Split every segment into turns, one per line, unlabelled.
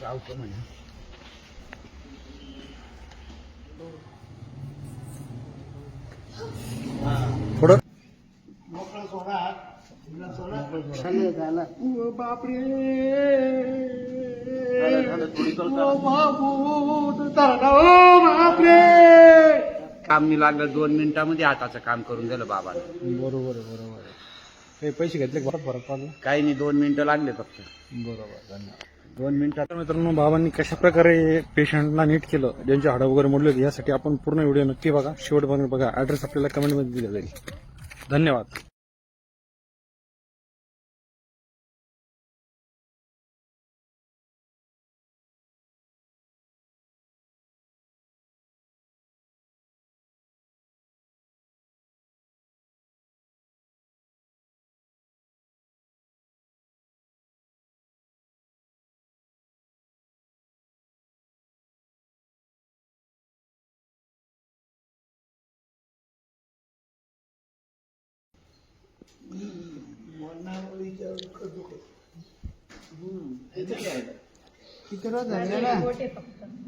चावतो म्हणे
थोडं
मोकळं सोडा तिला सोडा
झालं झालं
ओ बापरे ओ बाबू तरडा ओ बापरे काम मी लागलं दोन मिनिटामध्ये हाताचं काम करून दिलं बाबाला
बरोबर आहे बरोबर आहे काही पैसे घेतले का? फरक पडला
काही नाही दोन मिनिटं लागले फक्त.
बरोबर धन्यवाद.
दोन मिनिटात
तर मित्रांनो बाबांनी कशा प्रकारे पेशंटला नीट केलं ज्यांची हाडं वगैरे मोडली होती यासाठी आपण पूर्ण व्हिडिओ नक्की बघा. शेवटपर्यंत बघा ऍड्रेस आपल्याला कमेंटमध्ये दिला जाईल. धन्यवाद.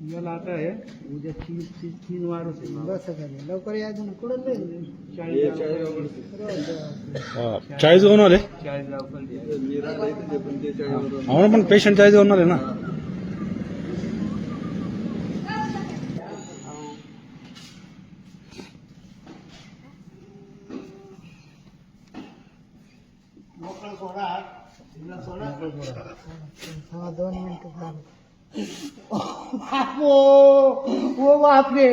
मला आता आहे उद्या तीन तीन तीन वार होते
बस झाले. लवकर यायचं ना कुठं?
चाळीस घेऊन आले
चाळीस
आम्हाला पण पेशंट चाळीस घेऊन आले ना
मोकळं सोडा तिला सोडा
हा दोन मिनिट झालं
ओ बापरे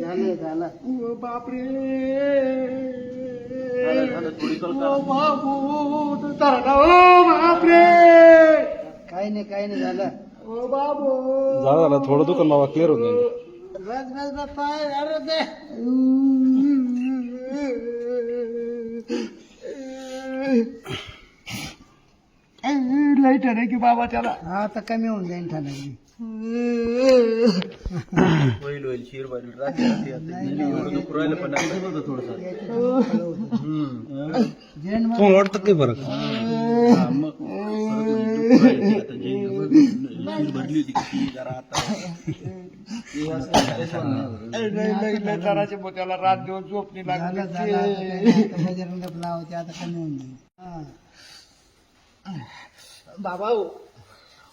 झालं झालं
ओ बापरे ओ बाबू तरडा ओ बापरे
काही नाही काही नाही झालं
ओ बाबू
झालं झालं थोडं दुकान बाबा क्लिअर होत नाही
बस बस पाय अरे ते
लाइट आहे की बाबा त्याला.
हा आता कमी होऊन जाईन ठाण्याची
होईल होईल. शिर
जेन मग
तुम्हाला वाटतं काही फरक?
भरली होती किती जरा आता. जराचे त्याला रात दिवस झोपणी
झालं
लागली.
झालं आता बजरंग लावायचे आता कमी होऊन जाईल. हा.
बाबा ओ.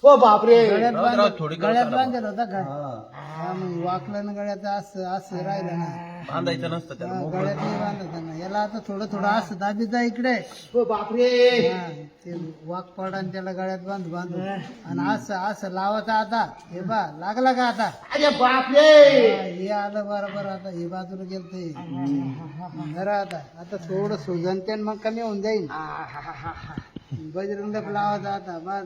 बापरे.
गळ्यात बांध- गळ्यात बांधेल होता का? हा. मग वाकलं ना गळ्यात असं असं राहिलं ना.
बांधायचं नसतं
हा, गळ्यात नाही बांधायचं ना. याला आता थोडं थोडं असं दाबी जा इकडे.
ओ बापरे.
हा, ते वाक पडा आणि त्याला गळ्यात बांध बांधू. आणि असं असं लावायचं आता. हे बा लागला का आता?
अरे बापरे.
हा, हे आलं बरोबर आता. हे बाजूला गेलते. जरा आता आता थोडं सुजन ते मग कमी होऊन जाईल बजरंग लावायचं आता बस.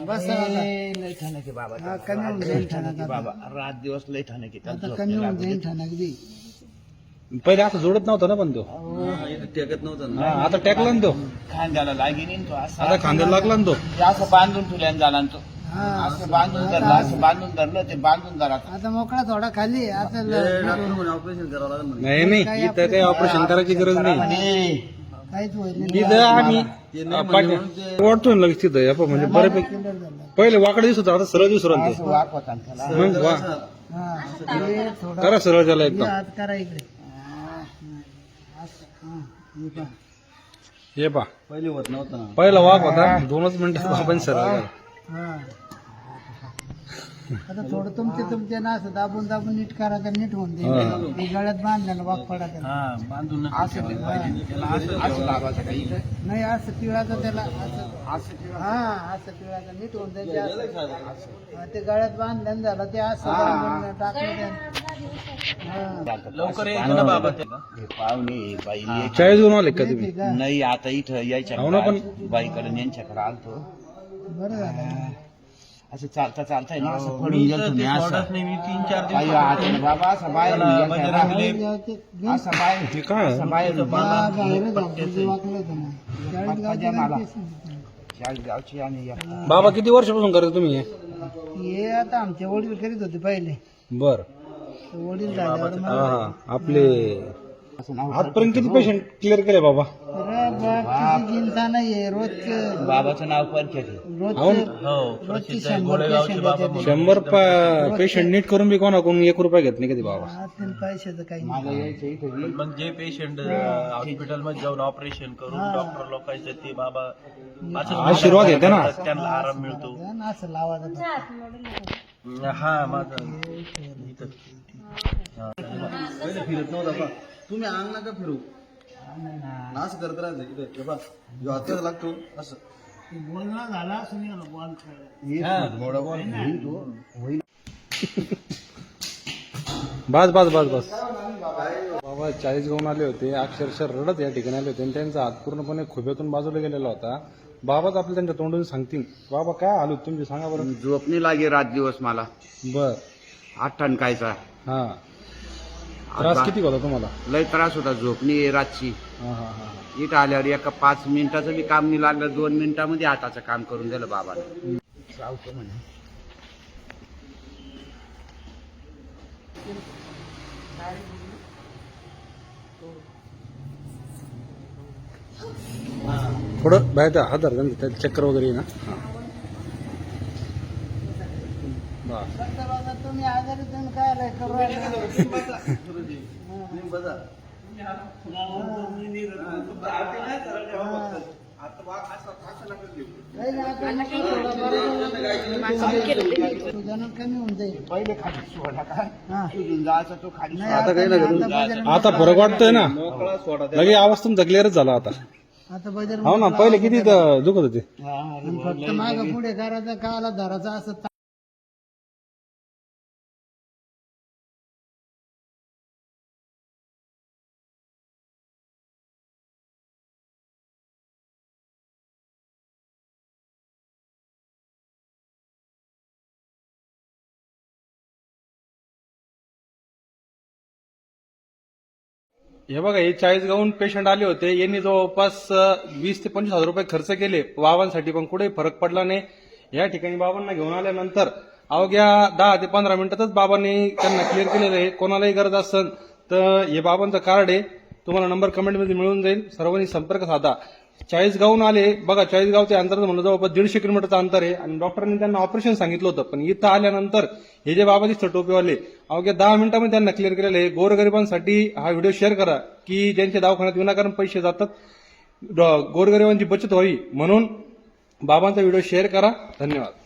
बस.
लय बाबा.
हा, कमी होऊन जाईल आता.
बाबा. रात दिवस लय ठाणे की
आता कमी होऊन जाईल बी
पहिले असं जोडत नव्हता ना पण तो.
टेकत नव्हतं
हा, आता टाकला ना तो.
खांद्याला लागी तो असं.
आता खांद्याला लागला ना तो.
असं बांधून ठेवल्यान झाला ना तो.
हा
असं बांधून धरलं असं बांधून धरलं ते बांधून धरा.
आता मोकळा थोडा खाली आता ल-
ऑपरेशन करावं लागेल
नाही नाही इथं काही ऑपरेशन करायची गरज नाही.
काहीच होईल नाही.
इथं आम्ही वाटतो ना लगेच तिथं पहा, म्हणजे बऱ्यापैकी
झालं.
पहिले वाकडे दिसत होतं, आता सरळ दिसू राहिले ते.
वाक होता ना त्याला
मग वा.
हा हे थोडं
करा सरळ त्याला
हे
एकदम.
हात करा इकडे. असं, हा, हे पहा.
हे पा
पहिले होत नव्हतं. ना
पहिला वाक होता दोनच मिनिटं बाबांनी सरळ.
हा. आता थोडं तुमचे तुमचे ना असं दाबून दाबून नीट करा तर नीट होऊन
हे.
गळ्यात बांधलं ना वाक पडा
हा बांधून असं ते पाहिजे. त्याला. असं असं लावायचं काही
नाही. असं पिळाचं त्याला असं हा असं पिळाचं नीट होऊन जाईल. ते गळ्यात बांधलं झालं ते असं टाकलं. हा.
लवकर यायचं ना बाबा ते. हे पाहुणे बाई.
चाळीस घेऊन आले का तुम्ही?
येते का?
नाही आता इथं यायच्या
हो.
बाईकडे यांच्याकडे आलतो.
बरं झालं.
असं चालता चालता आहे ना असं पडून गेलो मी असं. मी तीन चार दिवस बाबा असं बाहेर. असं असं बाहेर
बाहेर
मला. चाळीस गावची आणि एक.
बाबा किती वर्षापासून करता तुम्ही हे?
हे आता आमचे वडील करीत होते पहिले.
बर.
वडील झाल्यावर
हा
मग
हा आपले आजपर्यंत किती पेशंट क्लिअर केले बाबा?
चिंता नाहीये रोजचे.
बाबाचं नाव
रोजचे रोजचे शंभर पेशंट येतात
शंभर पेशंट नीट करून बी कोणाकडून एक रुपया घेत नाही कधी बाबा.
पैशाचं काही नाही.
मला यायचं इथे बी.
मग जे पेशंट हॉस्पिटलमध्ये जाऊन ऑपरेशन करून डॉक्टर लोकांचे ते बाबा असंच
आशीर्वाद घेते ना.
त्यांना आराम मिळतो.
आणि असं लावायचं.
हा माझा. इथं.
पहिले फिरत नव्हता बा तुम्ही अंग नका फिरू. असं करत राहायचं इथे. हे बा ह्यो हातात लागतो. असं.
ते बोलणं झालं असं बॉल खेळला
मोडा बॉल
बस बस बस बस. बाबा चाळीस गावून आले होते. अक्षरशः रडत या ठिकाणी आले होते. आणि त्यांचा हात पूर्णपणे खुब्यातून बाजूला गेलेला होता. बाबाच आपल्या त्यांच्या तोंडून सांगतील. बाबा काय आलो तुमचे? सांगा बरं.
झोप नाही लागे रात दिवस मला.
बर.
आठ ठणकायचा
हा. त्रास किती होता तुम्हाला?
लय त्रास होता झोप नाही रातची.
हा हा हा
इथं आल्यावर एका पाच मिनिटाचं बी काम नाही लागलं दोन मिनिटामध्ये हाताचं काम करून दिलं बाबाने. म्हणे.
थोडं बाहेर हात धरता ना, त्यात चक्कर वगैरे ना. हा. बस.
तुम्ही आजारी तुम्ही काय करू आता तुझ्यानं कमी होऊन जाईल.
पहिले खाली सोडा का?
हा.
सुजून जायचं तो खाली
नाही,
आता काही
आता
नाही आता फरक वाटतोय ना? लगे आवाज तुमचा क्लिअरच झाला आता.
आता बजरंग
हो ना पहिले किती दुखत होते.
फक्त माग पुढे करायचं काला धरायचं असं
हे बघा हे चाळीस गावून पेशंट आले होते. यांनी जवळपास वीस ते पंचवीस हजार रुपये खर्च केले. बाबांसाठी पण कुठेही फरक पडला नाही. या ठिकाणी बाबांना घेऊन आल्यानंतर अवघ्या दहा ते पंधरा मिनिटातच बाबांनी त्यांना क्लिअर केलेलं आहे. कोणालाही गरज असेल तर हे बाबांचं कार्ड आहे. तुम्हाला नंबर कमेंटमध्ये मिळून जाईल. सर्वांनी संपर्क साधा. चाळीसगावहून आले. बघा चाळीसगाव ते अंतर म्हणलं जवळपास दीडशे किलोमीटरचं अंतर आहे. आणि डॉक्टरांनी त्यांना ऑपरेशन सांगितलं होतं. पण इथं आल्यानंतर हे जे बाबा दिसतं टोपेवाले अवघ्या दहा मिनिटांमध्ये त्यांना क्लिअर केलेलं आहे. गोरगरिबांसाठी हा व्हिडिओ शेअर करा की ज्यांच्या दवाखान्यात विनाकारण पैसे जातात. गोरगरिबांची बचत व्हावी म्हणून बाबांचा व्हिडिओ शेअर करा. धन्यवाद.